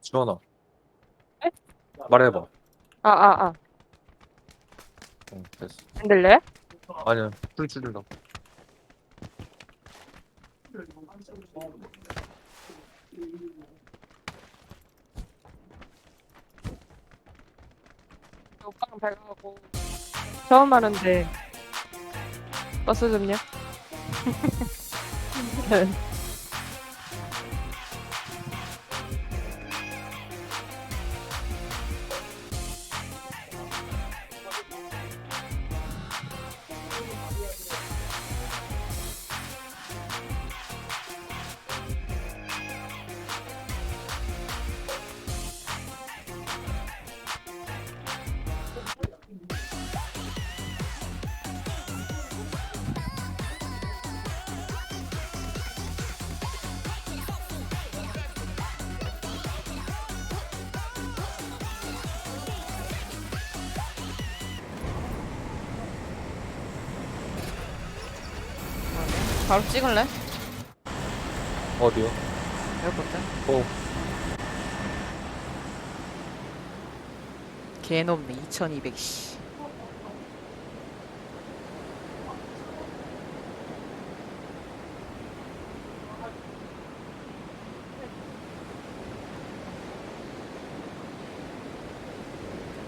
지원아. 에? 말해봐. 아, 아, 아. 응, 됐어. 안 들려요? 아니야, 풀 줄이라. 오빠랑 발가고 처음 하는데 버스 좀요? 바로 찍을래? 어디요? 에어포트. 어, 개놈네 2200 씨.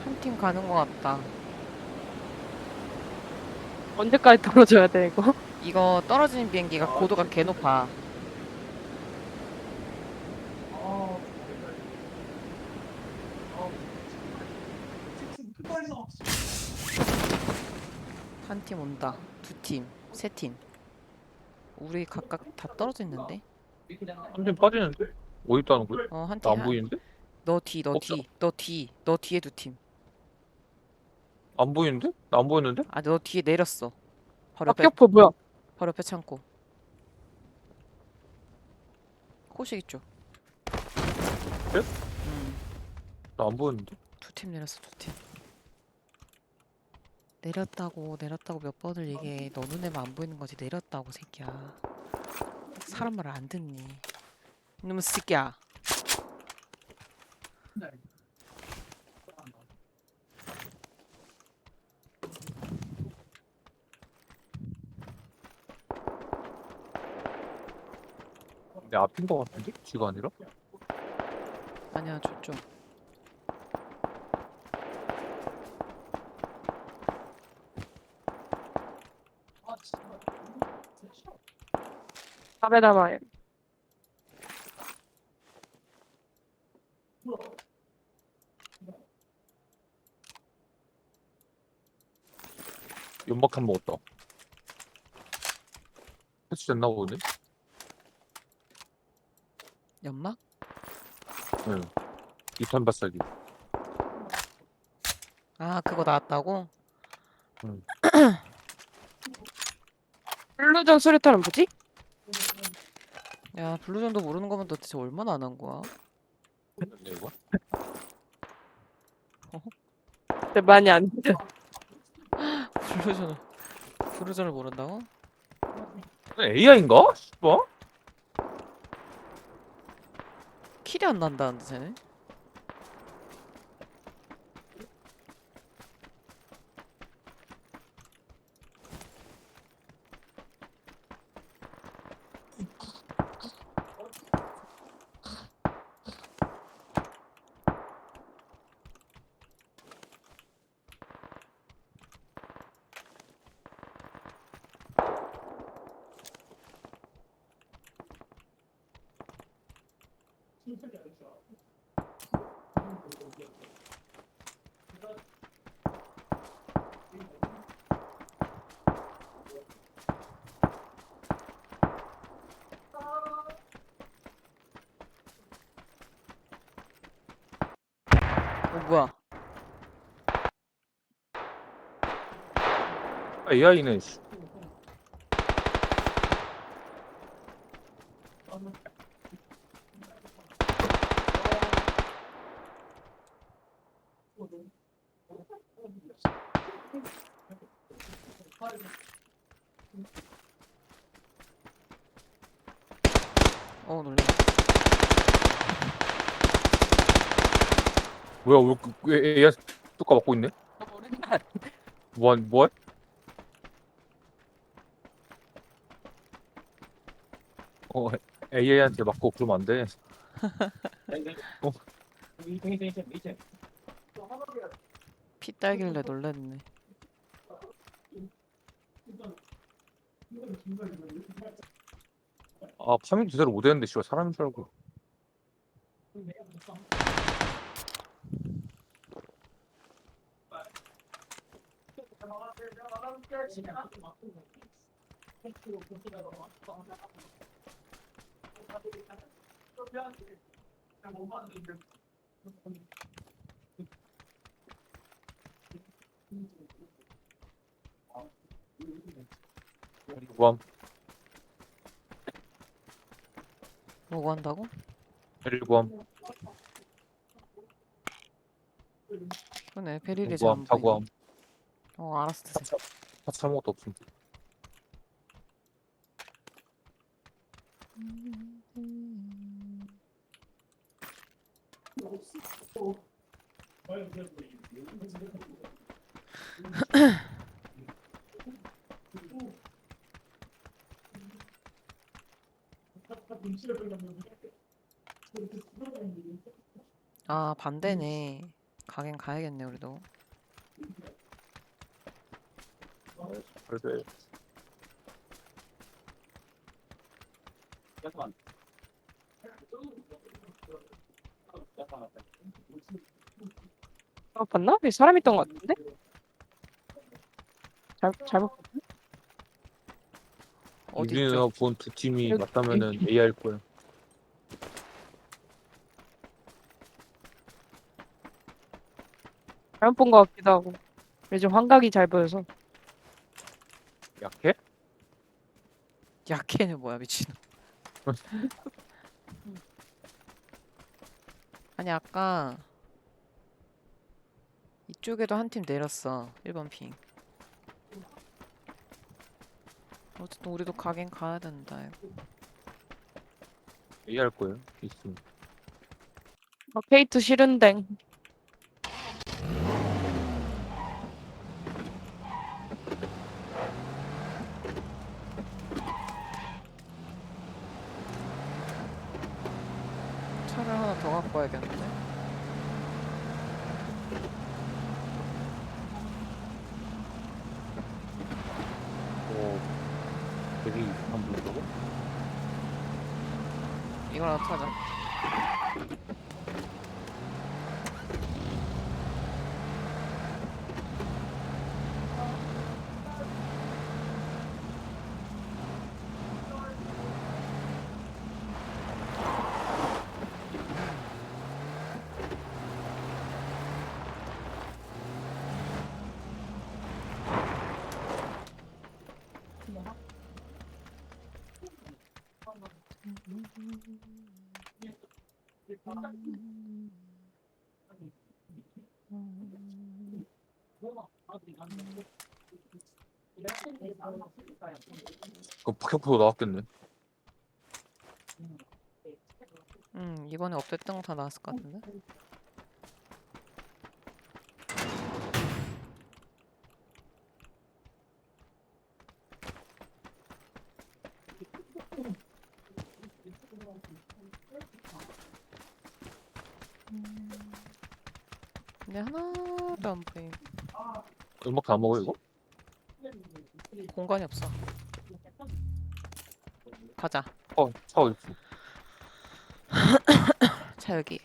한 팀 가는 것 같다. 언제까지 떨어져야 돼 이거? 이거 떨어지는 비행기가 고도가 개 높아. 한 팀 온다. 두 팀, 세 팀. 우리 각각 다 떨어져 있는데? 한팀 빠지는데? 어디 있다는 거야? 어, 한나 팀. 안 보이는데? 너 뒤, 너. 뒤, 너 뒤, 너 뒤에 두 팀. 안 보이는데? 나 안 보이는데? 아, 너 뒤에 내렸어. 바로 옆에, 합격포 뭐야? 바로 옆에 창고. 호식 있죠? 예? 음, 나 안 보이는데? 두 팀 내렸어, 두 팀. 내렸다고, 내렸다고 몇 번을 얘기해. 너 눈에만 안 보이는 거지. 내렸다고, 새끼야. 사람 말을 안 듣니? 이놈의 새끼야. 내 앞인 거 같은데? 뒤가 아니라? 아니야, 저쪽. 밥에 담아요. 연막 한 먹었다. 해치됐나 보네? 연막? 응. 이탄 바싸기. 아, 그거 나왔다고? 블루전 수류탄은 뭐지? 야, 블루전도 모르는 거면 도대체 얼마나 안 한 거야? 했는데 이거? 근데 많이 안 돼. 블루전을 블루전을 모른다고? AI인가? 뭐? 킬이 안 난다는데 쟤네? 어 뭐야? AI는 어 놀래. 뭐야 왜, 왜 AI 뚜까 맞고 있네? 오랜만. 뭐한 뭐해? 어 AI한테 맞고 그러면 안 돼. 피 딸길래 놀랬네. 아 파밍 제대로 못했는데 씨발 사람인 줄 알고. 구함 뭐고 한다고? 일구함 그러네 구함 잘안 보이네. 사구함 어 알았어. 파츠 아무것도 없음. 아 반대네. 가긴 가야겠네 우리도. 그래도 아, 봤나? 여기 사람 있던 것 같은데? 잘, 잘못 봤나? 어디 유진이가 있죠? 본두 팀이 여기- 맞다면은 AI일 거야. 잘못 본 것 같기도 하고. 요즘 환각이 잘 보여서. 약해? 약해는 뭐야 미친. 아니 아까 이쪽에도 한 팀 내렸어. 1번 핑. 어쨌든 우리도 가긴 가야 된다. 이거. AI일 거예요. 있음. 어, 페이트 싫은데. 차를 하나 더 갖고 와야겠는데. 뭐 되게 이상한 분이라고? 이걸 하나 타자. 그 박혁포도 나왔겠네. 음 이번에 업됐던 거다 나왔을 것 같은데. 음, 근데 하나도 안 보임. 음악 다 먹어 이거? 공간이 없어. 가자. 어, 차 어디 있어? 자 여기.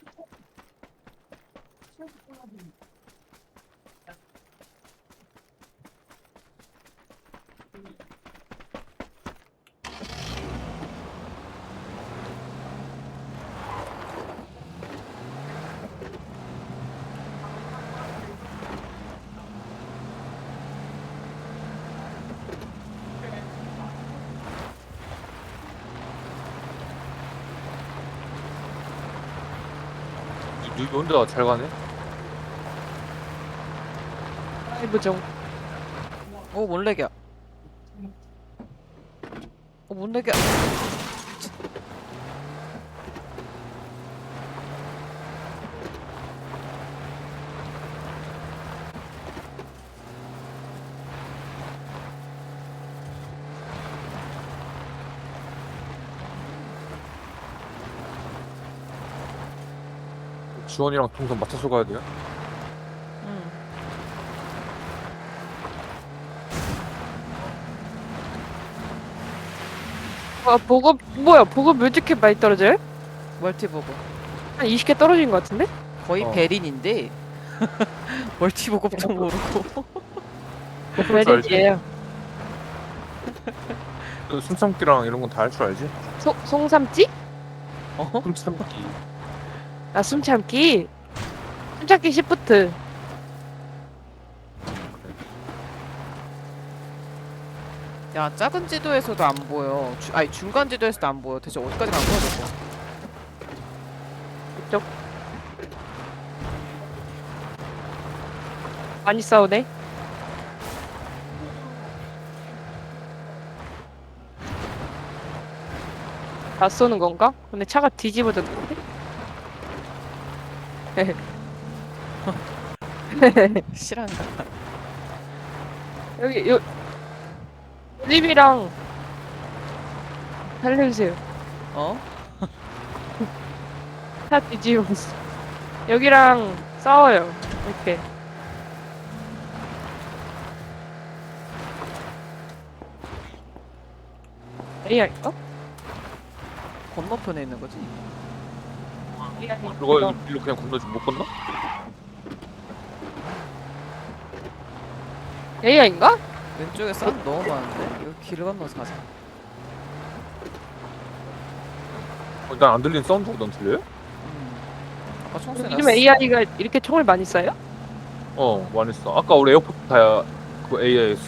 이 누이 혼자 잘 가네? 라이브 중. 오 몰래기야. 오 몰래기야. 지원이랑 동선 맞춰서 가야 돼요? 응. 아 보급 뭐야 보급 왜 이렇게 많이 떨어져요? 멀티보고. 한 20개 떨어진 것 같은데? 거의 어. 베린인데. 멀티보급도 모르고. 베리지예요. 그 숨참기랑 이런 건 다 할 줄 알지? 소 송삼찌? 어? 숨참기. 아 숨참기. 숨참기 시프트. 야 작은 지도에서도 안 보여. 주, 아니 중간 지도에서도 안 보여. 대체 어디까지 간 거야 저거? 이쪽. 많이 싸우네. 다 쏘는 건가? 근데 차가 뒤집어졌는데? 실한가? 여기 요 집이랑 살려주세요. 어? 차 뒤집었어. 여기랑 싸워요. 이렇게. AI인가? 건너편에 있는 거지? AI. 이거 일로 그냥 건너지 못 건너? AI인가? 왼쪽에 산 너무 많은데? 이거 길을 건너서 가자. 어, 난안 들리는 사운드가 넌 들려요? 음. 아까 총소리 났어. 요즘 AI가 이렇게 총을 많이 쏴요? 어 많이 써. 아까 우리 에어포트 타야 그 AIS.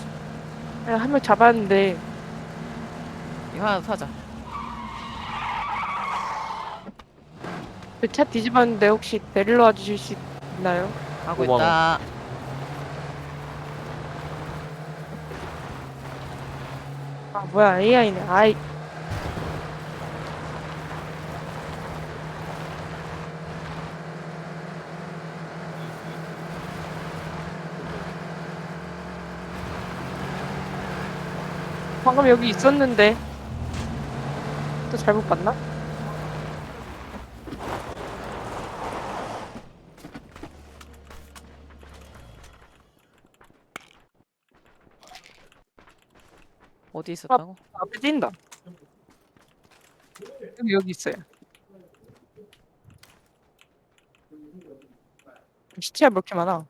한 명 잡았는데 이거 하나 사자. 그 차 뒤집었는데 혹시 데리러 와주실 수 있나요? 가고 원. 있다. 아 뭐야 AI네. 아이 방금 여기 있었는데 또 잘못 봤나? 어디 있었다고? 앞에 뛴다. 여기 여기 있어요. 시체가 몇 개 많아.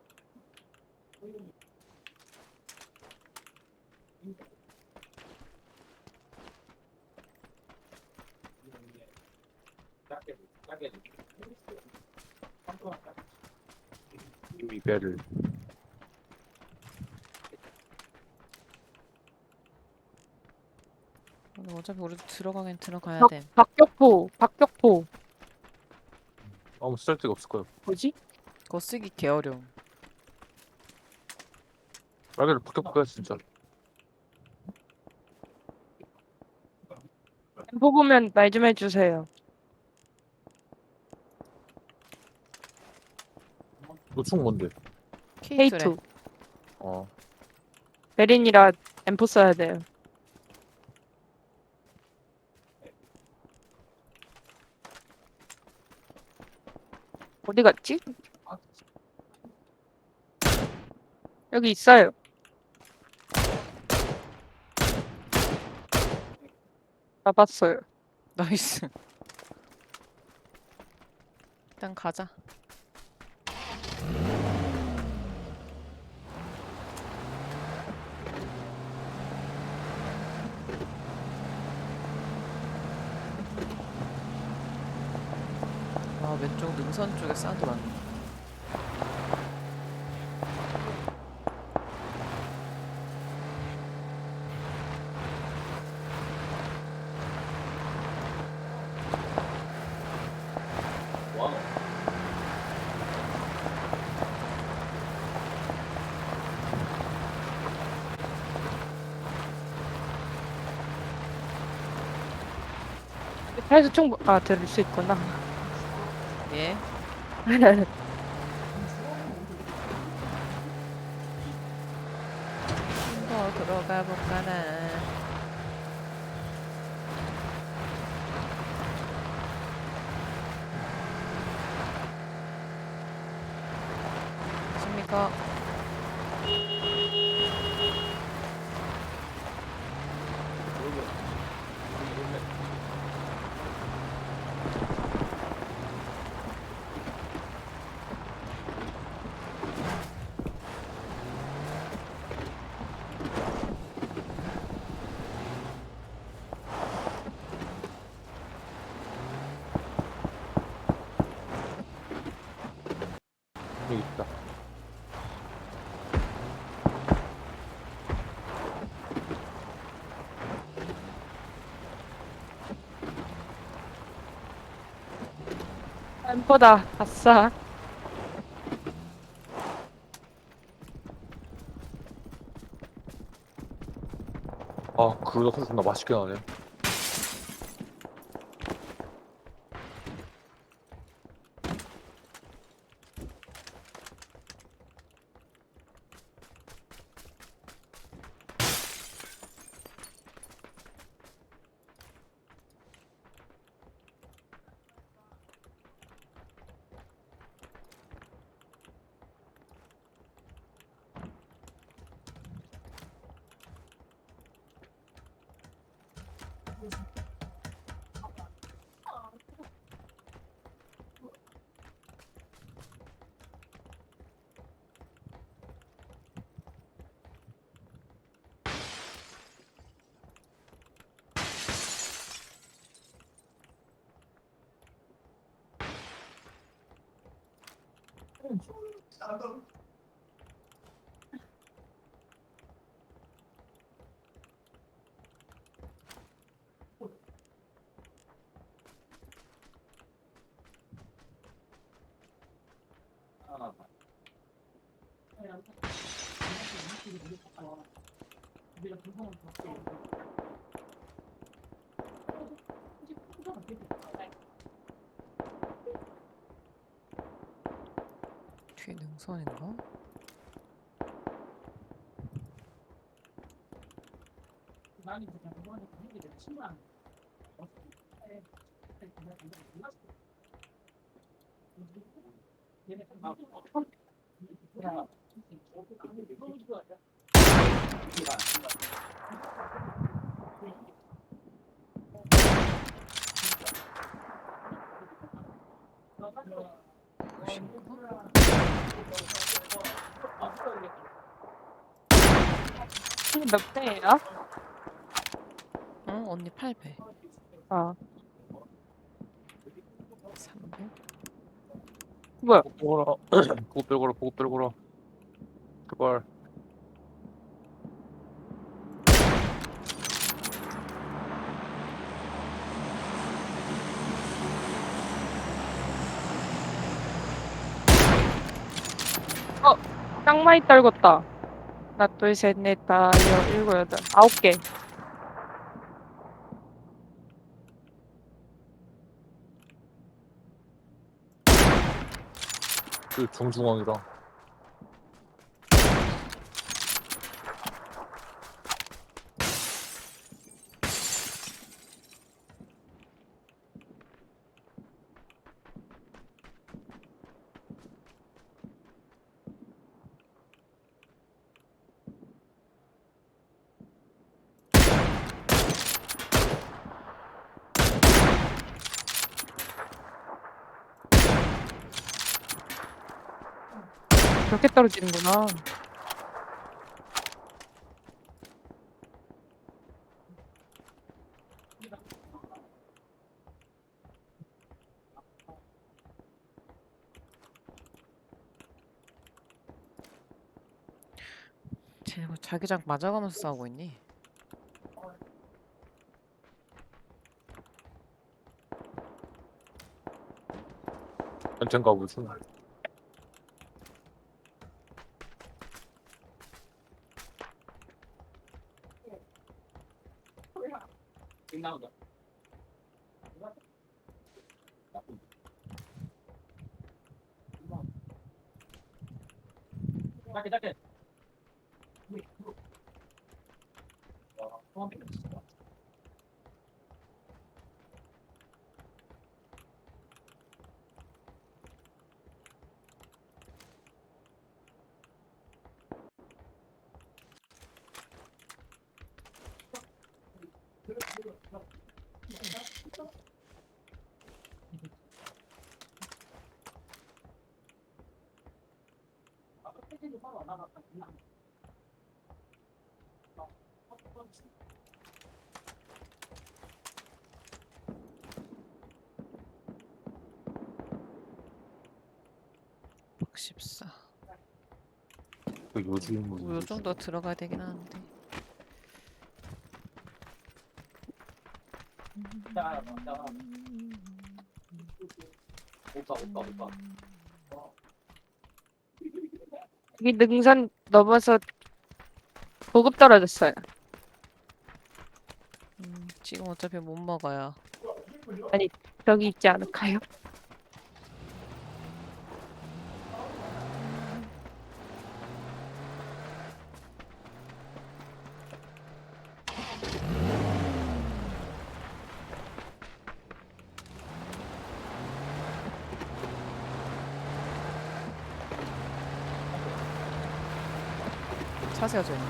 이미 배를. 근데 어차피 우리도 들어가긴 들어가야 박- 돼. 박격포, 박격포. 아무 쓸데가 없을 거예요. 뭐지? 그거 쓰기 개 어려움. 말개를 폭격해 진짜. 엠포 보면 말 좀 해주세요. 노충 뭔데? K2래. K2. 어. 베린이라 엠포 써야 돼요. 어디 갔지? 여기 있어요. 잡았어요. 나이스. 일단 가자. 아 왼쪽 능선 쪽에 났네. 차에서 총, 아, 들을 수 있구나. 예. 또 들어가 볼까나. 어디가? 여기 있다. 엠퍼다. 아싸. 아, 그러다 소리 존나 맛있게 나네. 어, 나도 뒤에 능선인가? 보신가? 몇 대예요? 응 언니 8배 아. 3배 뭐야? 보고 끌어라. 보고 끌어라, 보고 끌어라. 그걸. 짱 많이 떨궜다. 하나, 둘, 셋, 넷, 다, 여, 일곱, 여덟, 아홉 개. 그 중중앙이라. 떨어지는구나. 쟤네 뭐 자기장 맞아가면서 싸우고 있니? 언젠가 무슨. 114그 어, 요즘 뭐, 뭐 요정도 들어가야 되긴 하는데. 여기 능선 넘어서 보급 떨어졌어요. 음, 지금 어차피 못 먹어요. 저기 있지 않을까요? 차 세워져 있네.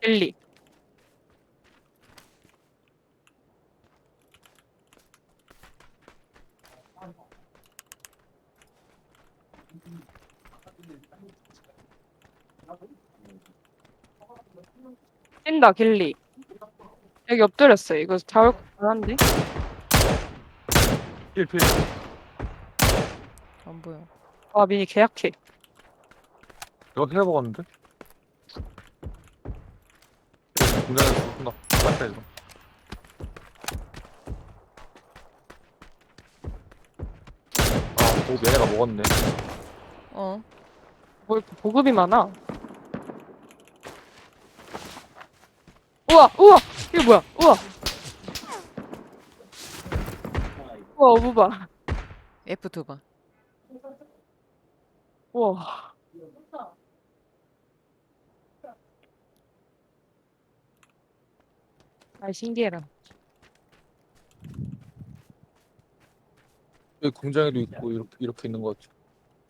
릴리. 뛴다 길리. 여기 엎드렸어요. 이거 잡을 만한데? 필필 안 보여. 와 미니 계약해. 이거 해먹었는데? 공장에서 쏜다 맞다 이거 아 보급 얘네가 먹었네 어? 뭐 이렇게 보급이 많아? 우와 우와. 이게 뭐야? 우와. 우와 어부바 F 두 번. 우와. 아 신기해라. 여기 공장에도 있고 이렇게 이렇게 있는 거 같아.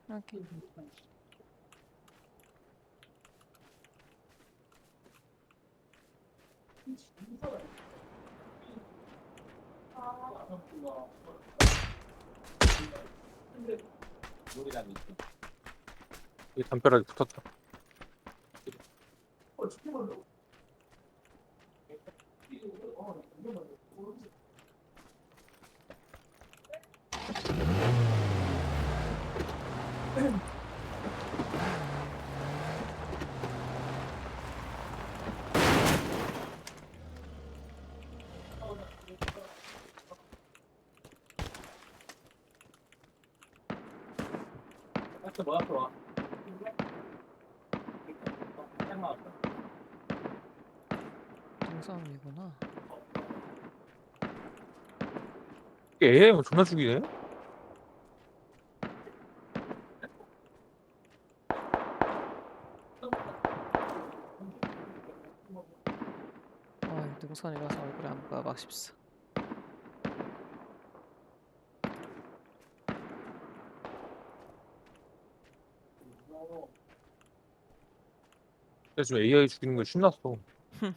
이렇게. 여기 담벼락에 붙었다. 동성이구나. 이게 AI면 존나 죽이네 아, 능선이라서 얼굴이 안 보여. 막 14. 근데 지금 AI 죽이는 거 신났어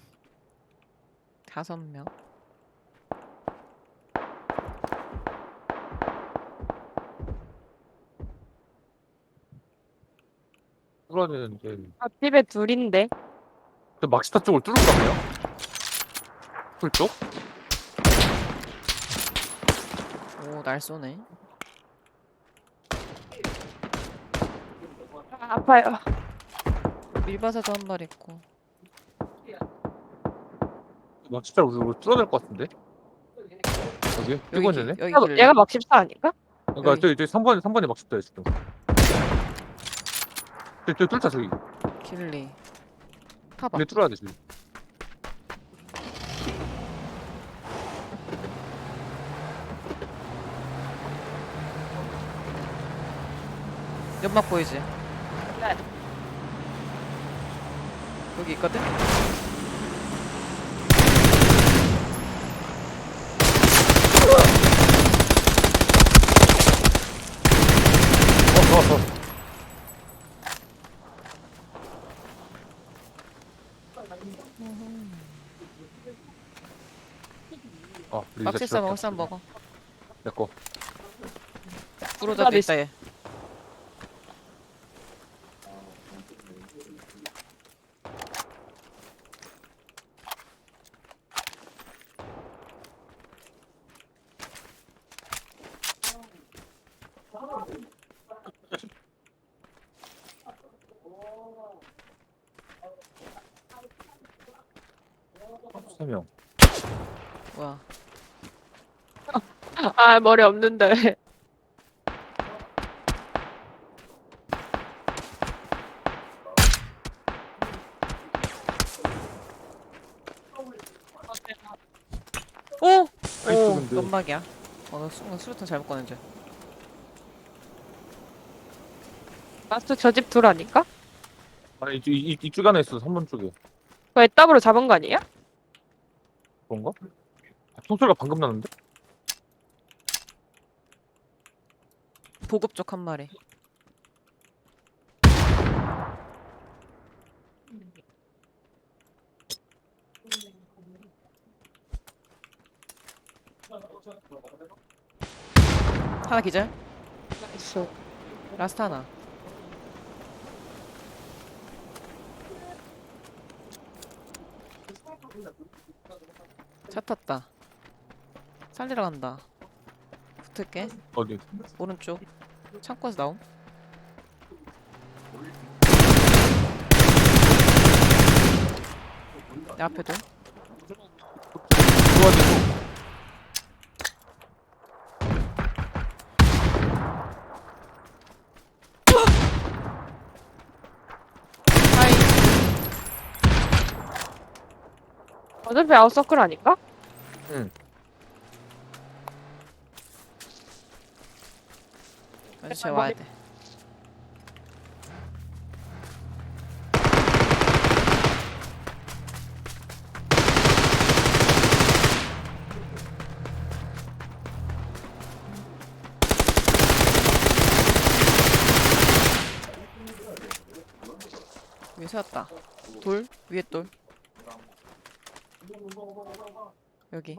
다섯 명. 뚫어야 되는데 앞집에 둘인데 그 막시타 쪽을 뚫을까 봐요 풀 쪽? 오, 날 쏘네. 아, 아파요 밀바사도 한 발 있고. 막시타를 우리 뚫어야 될것 같은데 여기? 뛰고 여기, 얘가, 막 14 아닌가? 그러니까 여기. 저기 저기 3번에 3번에 막시타야 지금 저기 저기 뚫자 저기 길리. 타봐. 근데 뚫어야 돼 지금 연막 보이지? 네. 여기 있거든? 어, 어, 어. 먹을 사람 먹어. 내거 부러져도 있다 얘. 세명 뭐야? 아 머리 없는데. 오! 오 근데. 연막이야. 어너 순간 수류탄 잘못 꺼낸지. 라스트 저집 둘 아닐까? 아니 이쪽 이- 이쪽 안에 있어 3번 쪽에 그거 애답으로 잡은 거 아니야? 그런가? 아, 총소리가 방금 나는데? 보급 쪽 한 마리. 하나 기절. 나이스. 라스트 하나. 차 탔다. 살리러 간다. 붙을게. 어디? 오른쪽. 창고에서 나옴. 내 앞에도. 하이. 어차피 아웃서클 아닐까? 아저씨 쟤 와야 돼. 위에 세웠다. 돌 위에 돌. 여기.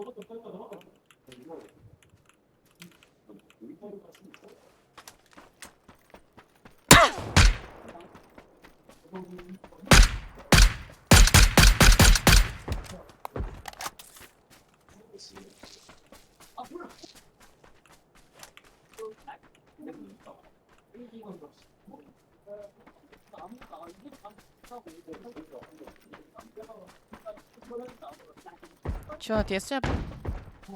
지원아 뒤에 스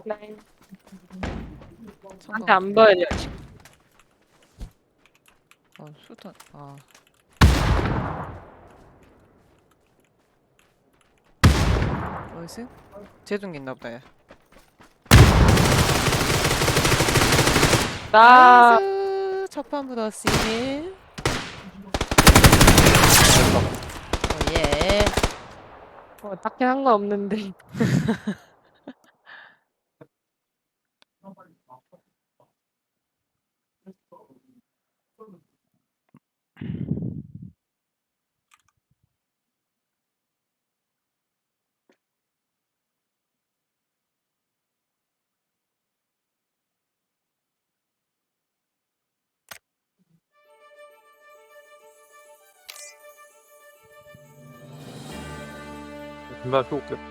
네. 성공. 나한테 안 보여요 지금. 어, 수탄. 아. 어디서? 제동 있나 보다. 얘. 나 나이스! 첫판 묻었으니. 어, 예. 어, 딱히 한 거 없는데. Mörtel.